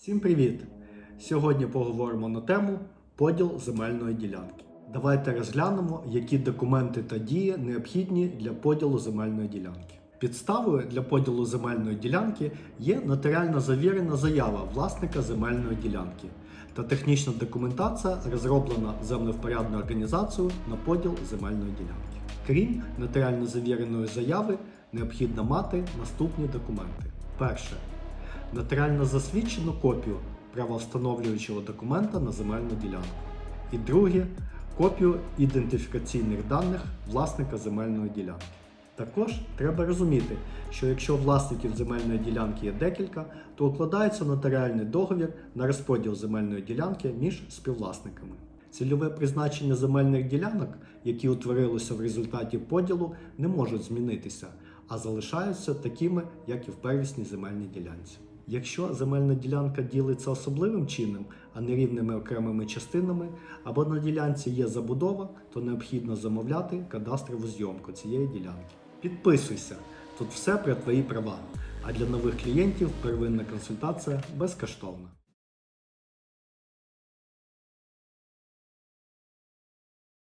Всім привіт! Сьогодні поговоримо на тему поділ земельної ділянки. Давайте розглянемо, які документи та дії необхідні для поділу земельної ділянки. Підставою для поділу земельної ділянки є нотаріально завірена заява власника земельної ділянки та технічна документація, розроблена землевпорядною організацією на поділ земельної ділянки. Крім нотаріально завіреної заяви, необхідно мати наступні документи. Перше нотаріально засвідчену копію правовстановлюючого документа на земельну ділянку. І друге копію ідентифікаційних даних власника земельної ділянки. Також треба розуміти, що якщо власників земельної ділянки є декілька, то укладається нотаріальний договір на розподіл земельної ділянки між співвласниками. Цільове призначення земельних ділянок, які утворилися в результаті поділу, не можуть змінитися, а залишаються такими, як і в первісній земельній ділянці. Якщо земельна ділянка ділиться особливим чином, а не рівними окремими частинами, або на ділянці є забудова, то необхідно замовляти кадастрову зйомку цієї ділянки. Підписуйся, тут все про твої права. А для нових клієнтів первинна консультація безкоштовна.